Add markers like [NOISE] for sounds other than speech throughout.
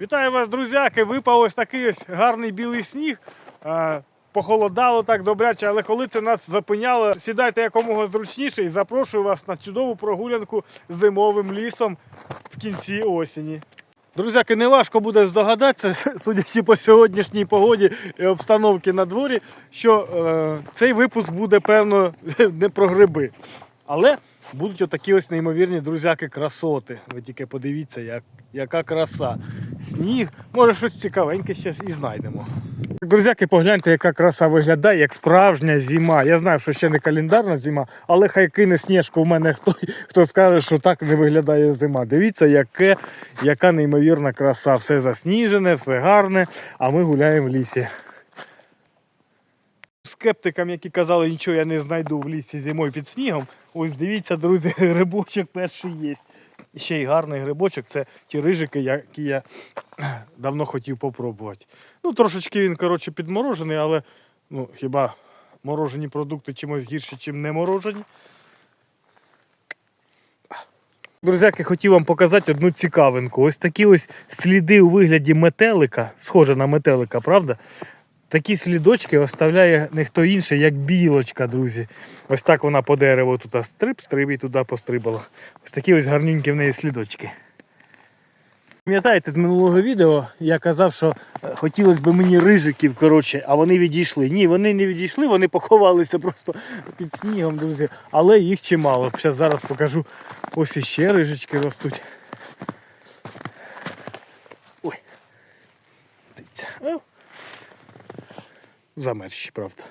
Вітаю вас, друзяки! Випав ось такий ось гарний білий сніг. Похолодало так добряче, але коли це нас зупиняло, сідайте якомога зручніше і запрошую вас на чудову прогулянку зимовим лісом в кінці осені. Друзяки, не важко буде здогадатися, [LAUGHS] судячи по сьогоднішній погоді і обстановці на дворі, що е, цей випуск буде, певно, [LAUGHS] не про гриби. Але будуть отакі ось неймовірні друзяки красоти. Ви тільки подивіться, як, яка краса. Сніг, може щось цікавеньке ще ж і знайдемо. Друзяки, погляньте, яка краса виглядає, як справжня зима. Я знаю, що ще не календарна зима, але хай кине сніжку в мене хто, хто скаже, що так не виглядає зима. Дивіться, яке, яка неймовірна краса. Все засніжене, все гарне, а ми гуляємо в лісі. Скептикам, які казали, нічого я не знайду в лісі зимою під снігом. Ось дивіться, друзі, [LAUGHS] грибочок перший є. Ще й гарний грибочок це ті рижики, які я [CLEARS THROAT] давно хотів попробувати. Ну, трошечки він, коротше, підморожений, але ну, хіба морожені продукти чимось гірші, ніж не морожені. Друзяки, хотів вам показати одну цікавинку. Ось такі ось сліди у вигляді метелика, схоже на метелика, правда? Такі слідочки оставляє не хто інший, як білочка, друзі. Ось так вона по дереву тут стрип, стриб і туди пострибала. Ось такі ось гарненькі в неї слідочки. Пам'ятаєте, з минулого відео я казав, що е, хотілося б мені рижиків, коротше, а вони відійшли. Ні, вони не відійшли, вони поховалися просто під снігом, друзі. Але їх чимало. Зараз покажу. Ось іще рижички ростуть. Ой. Дивіться. О. Замерзші, правда.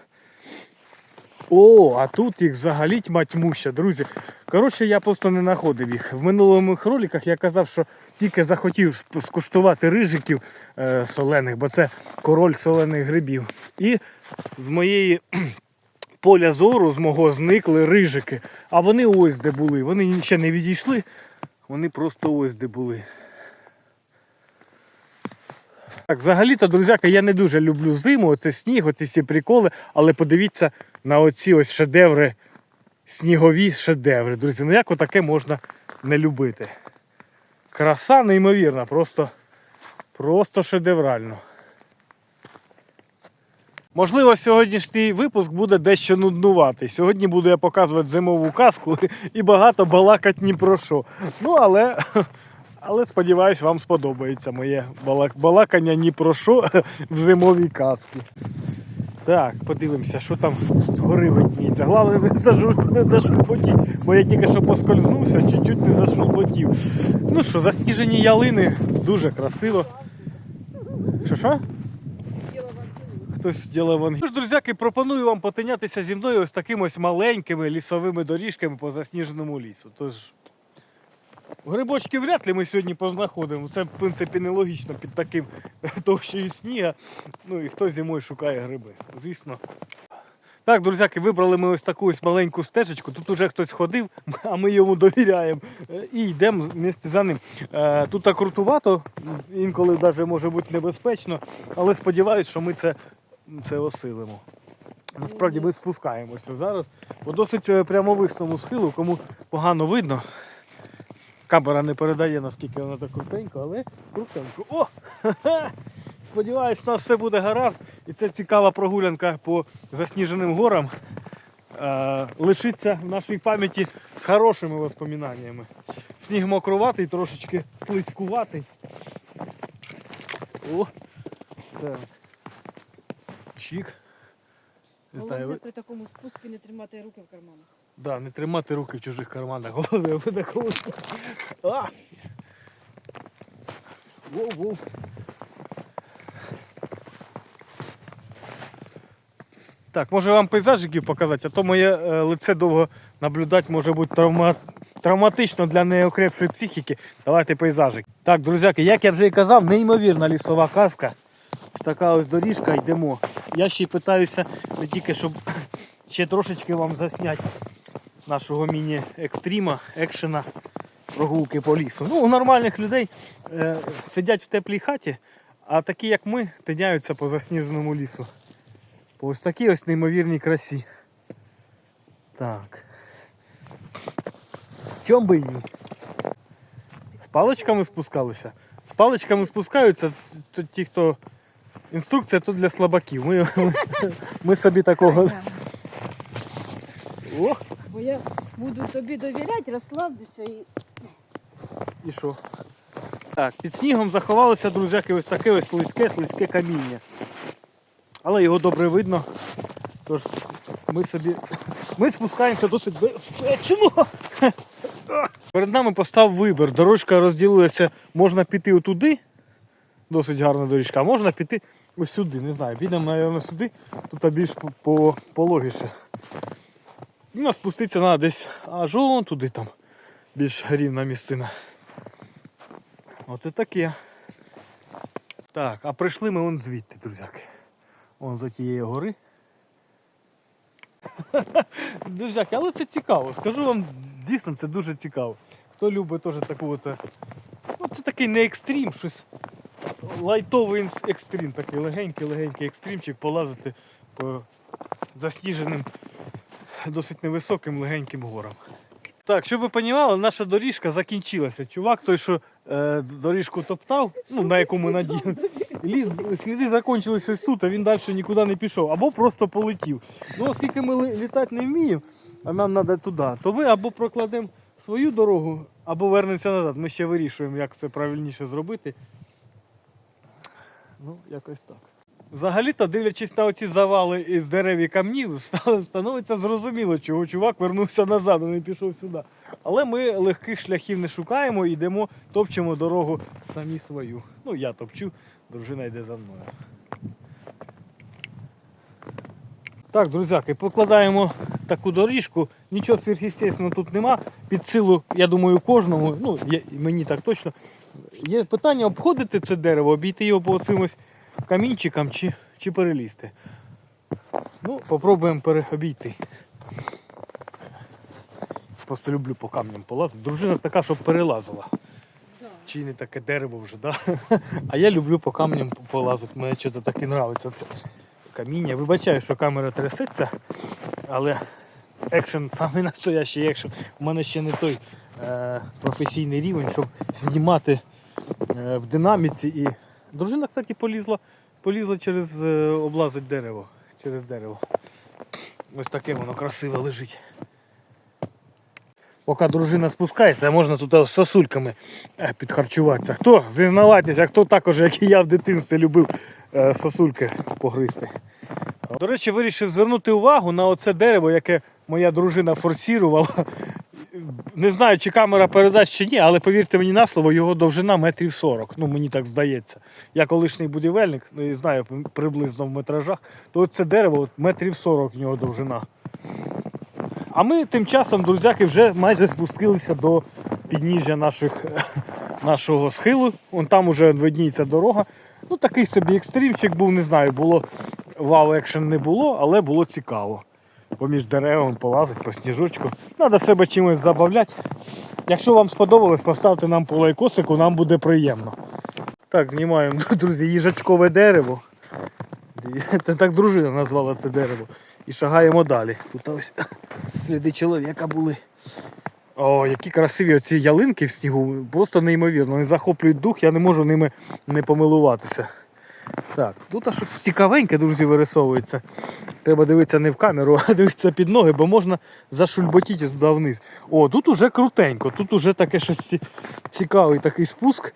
О, а тут їх взагалі тьма тьмуща, друзі. Коротше, я просто не знаходив їх. В минулих роликах я казав, що тільки захотів скуштувати рижиків е, солених, бо це король солених грибів. І з моєї [CLEARS THROAT] поля зору, з мого зникли рижики. А вони ось де були. Вони ще не відійшли, вони просто ось де були. Так, взагалі-то, друзяка, я не дуже люблю зиму, оце сніг, оці всі приколи, але подивіться на оці ось шедеври, снігові шедеври. Друзі, ну як отаке можна не любити? Краса неймовірна, просто, просто шедеврально. Можливо, сьогоднішній випуск буде дещо нуднуватий. Сьогодні буду я показувати зимову казку [LAUGHS] і багато балакать ні про що. Ну, але але сподіваюсь, вам сподобається моє балак- балакання ні про що в зимовій казці. Так, подивимося, що там згори видніється. Головне не, зашурботіть, бо я тільки що поскользнувся, чуть-чуть не зашурботів. Ну що, засніжені ялини, дуже красиво. Що що? Хтось вангу. Тож, друзяки, пропоную вам потинятися зі мною ось такими ось маленькими лісовими доріжками по засніженому лісу. Тож Грибочки вряд ли ми сьогодні познаходимо. Це, в принципі, нелогічно під таким [LAUGHS] товщою сніга. Ну і хто зимою шукає гриби, звісно. Так, друзяки, вибрали ми ось таку ось маленьку стежечку. Тут уже хтось ходив, [LAUGHS] а ми йому довіряємо. Е, І йдемо за ним. Е, Тут так крутувато, інколи навіть може бути небезпечно, але сподіваюся, що ми це, це осилимо. Насправді ми спускаємося зараз по досить е, прямовисному схилу, кому погано видно. Камера не передає, наскільки вона так крутенько, але крутенько. О! [LAUGHS] Сподіваюсь, у нас все буде гаразд. І це цікава прогулянка по засніженим горам. Е, лишиться в нашій пам'яті з хорошими воспоминаннями. Сніг мокруватий, трошечки слизькуватий. О! Так. Знаю, Головне при такому спуску не тримати руки в карманах. Да, не тримати руки в чужих карманах. [LAUGHS] Головне, на. А! Воу-воу. Так, може вам пейзажиків показати, а то моє е, лице довго наблюдати може бути травма... травматично для неокрепшої психіки. Давайте пейзажик. Так, друзяки, як я вже і казав, неймовірна лісова казка. Така ось доріжка йдемо. Я ще й питаюся не тільки, щоб ще трошечки вам засняти нашого міні-екстріма, екшена, прогулки по лісу. Ну, у нормальних людей е, сидять в теплій хаті, а такі, як ми, тиняються по засніженому лісу. По ось такій ось неймовірній красі. Так. Чом би ні? З паличками спускалися? З паличками спускаються, ті, хто. Інструкція тут для слабаків. Ми, ми, ми собі такого. О, Бо я буду тобі довіряти, розслаблюся і і що? Так, під снігом заховалося, друзяки, ось таке ось слизьке, слизьке каміння. Але його добре видно. Тож ми собі. Ми спускаємося досить безпечно. Перед нами постав вибір. Дорожка розділилася, можна піти отуди, досить гарна доріжка, а можна піти ось сюди. Не знаю, підемо, мабуть, сюди, тут більш по- по- пологіше. Ну, а спуститися треба десь аж он туди там. Більш рівна місцина. Оце таке. Так, а прийшли ми вон звідти, друзяки. Вон за тієї гори. [LAUGHS] Друзяки, але це цікаво. Скажу вам, дійсно це дуже цікаво. Хто любить теж таку от, ну це такий не екстрім, щось лайтовий екстрім, такий легенький-легенький екстримчик полазити по засніженим, досить невисоким легеньким горам. Так, щоб ви розуміли, наша доріжка закінчилася. Чувак, той, що е, доріжку топтав, ну, на яку ми наділи, сліди закінчилися ось тут, а він далі нікуди не пішов, або просто полетів. Ну, оскільки ми літати не вміємо, а нам треба туди, то ми або прокладемо свою дорогу, або вернемося назад. Ми ще вирішуємо, як це правильніше зробити. Ну, якось так. Взагалі-то, дивлячись на оці завали із дерев і камнів, [LAUGHS] становиться зрозуміло, чого чувак вернувся назад, а не пішов сюди. Але ми легких шляхів не шукаємо, йдемо, топчемо дорогу самі свою. Ну, я топчу, дружина йде за мною. Так, друзяки, покладаємо таку доріжку. Нічого сверхъестественного тут нема. Під силу, я думаю, кожному, ну, мені так точно. Є питання обходити це дерево, обійти його по цимось камінчикам чи, чи перелізти. Ну, попробуємо переобійти. Просто люблю по камням полазити. Дружина така, щоб перелазила. да. Чи не таке дерево вже, да? [LAUGHS] А я люблю по камням полазити. Мені щось так і подобається це каміння. Вибачаю, що камера трясеться, але екшен, самий настоящий екшен. У мене ще не той е, професійний рівень, щоб знімати е, в динаміці. І дружина, кстати, полізла, полізла через е, облазить дерево. Через дерево. Ось таке воно красиве лежить. Поки дружина спускається, можна тут з сосульками е, підхарчуватися. Хто зізнавайтеся, хто також, як і я в дитинстві любив е, сосульки погризти. До речі, вирішив звернути увагу на оце дерево, яке моя дружина форсірувала. Не знаю, чи камера передасть чи ні, але повірте мені на слово, його довжина метрів 40. Ну, мені так здається. Я колишній будівельник, ну і знаю приблизно в метражах, то це дерево от, метрів 40 в нього довжина. А ми тим часом, друзяки, вже майже спустилися до підніжжя наших, [LAUGHS] нашого схилу. Вон там уже видніється дорога. Ну такий собі екстримчик був, не знаю, було вау екшен не було, але було цікаво. Поміж деревами полазить по сніжочку. Треба себе чимось забавляти. Якщо вам сподобалось, поставте нам по лайкосику, нам буде приємно. Так, знімаємо, [LAUGHS] друзі, їжачкове дерево. Це так дружина назвала це дерево. І шагаємо далі. Тут ось сліди чоловіка були. О, які красиві оці ялинки в снігу, просто неймовірно. Вони захоплюють дух, я не можу ними не помилуватися. Так, тут аж щось цікавеньке, друзі, вирисовується. Треба дивитися не в камеру, а дивитися під ноги, бо можна зашульботіти туди вниз. О, тут уже крутенько, тут уже таке щось цікавий такий спуск.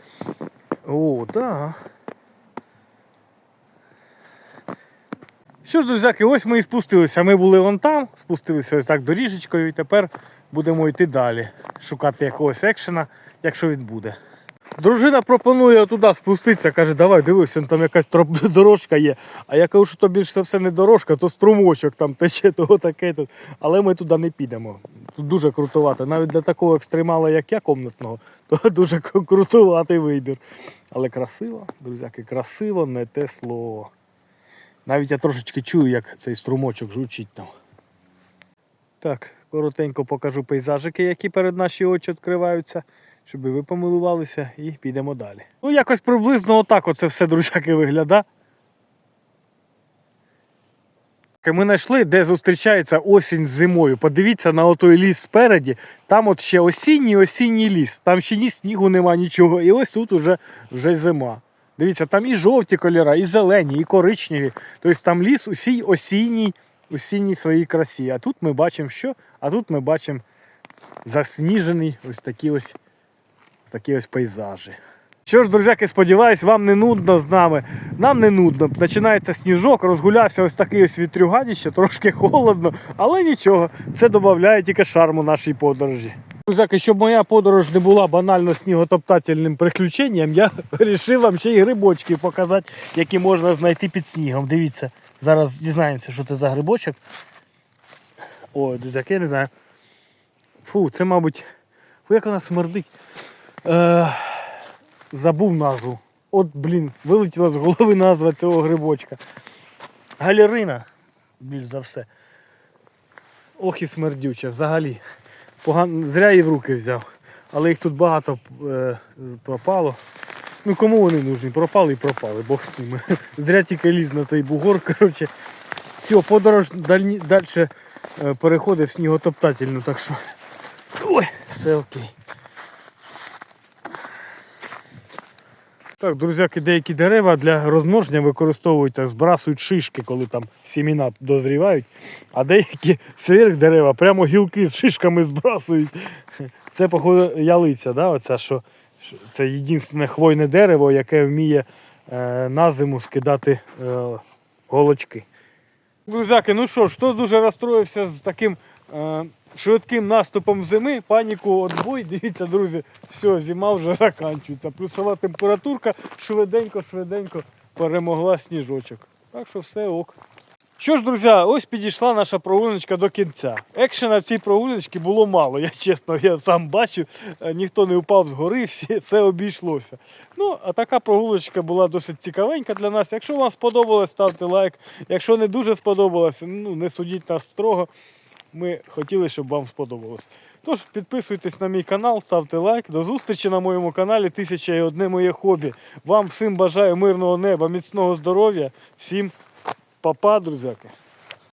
О, так. Що ж, друзяки, ось ми і спустилися. Ми були вон там, спустилися ось так доріжечкою і тепер будемо йти далі, шукати якогось екшена, якщо він буде. Дружина пропонує туди спуститися, каже, давай дивись, там якась [LAUGHS] дорожка є. А я кажу, що то більше все не дорожка, то струмочок там тече, [LAUGHS] того таке. Але ми туди не підемо. Тут дуже крутувато. Навіть для такого екстремала, як я, комнатного, [LAUGHS] то дуже крутуватий вибір. Але красиво, друзяки, красиво не те слово. Навіть я трошечки чую, як цей струмочок жучить там. Так, коротенько покажу пейзажики, які перед наші очі відкриваються, щоб ви помилувалися і підемо далі. Ну, якось приблизно отак оце все, друзяки, виглядає. Ми знайшли, де зустрічається осінь з зимою. Подивіться на отой ліс спереді. Там от ще осінній осінній ліс. Там ще ні снігу нема, нічого. І ось тут уже вже зима. Дивіться, там і жовті кольори, і зелені, і коричневі. Тобто там ліс усій осінній, осінній своїй красі. А тут ми бачимо що? А тут ми бачимо засніжений ось такі ось, ось такі ось пейзажі. Що ж, друзяки, сподіваюсь, вам не нудно з нами. Нам не нудно. Починається сніжок, розгулявся ось такий ось вітрюганіще, трошки холодно, але нічого, це додає тільки шарму нашій подорожі. Друзяки, щоб моя подорож не була банально сніготоптательним приключенням, я [LAUGHS] вирішив вам ще й грибочки показати, які можна знайти під снігом. Дивіться, зараз дізнаємося, що це за грибочок. Ой, друзяки, я не знаю. Фу, це, мабуть, фу, як вона смердить. Е, забув назву. От, блін, вилетіла з голови назва цього грибочка. Галерина, більш за все. Ох і смердюча, взагалі. Поган... Зря її в руки взяв. Але їх тут багато е, пропало. Ну кому вони нужні? Пропали і пропали, Бог з ними. [LAUGHS] Зря тільки ліз на цей бугор. Коротше. Все, подорож далі, далі переходить в сніготоптательну, так що. Ой, все окей. Так, друзяки, деякі дерева для розмноження використовуються, збрасують шишки, коли там сіміна дозрівають, а деякі дерева прямо гілки з шишками збрасують. Це, походу, ялиця, да? Оця, що це єдине хвойне дерево, яке вміє е, на зиму скидати е, голочки. Друзяки, ну що ж, хто дуже розстроївся з таким е, швидким наступом зими, паніку отбой. Дивіться, друзі, все, зима вже закінчується. Плюсова температурка швиденько-швиденько перемогла сніжочок. Так що все ок. Що ж, друзі, ось підійшла наша прогуляночка до кінця. Екшена в цій прогуляночці було мало. Я чесно, я сам бачу, е, ніхто не впав з гори, всі, все обійшлося. Ну, а така прогулочка була досить цікавенька для нас. Якщо вам сподобалось, ставте лайк. Якщо не дуже сподобалось, ну не судіть нас строго. Ми хотіли, щоб вам сподобалось. Тож підписуйтесь на мій канал, ставте лайк. До зустрічі на моєму каналі Тисяча і одне моє хобі. Вам всім бажаю мирного неба, міцного здоров'я. Всім па-па, друзяки.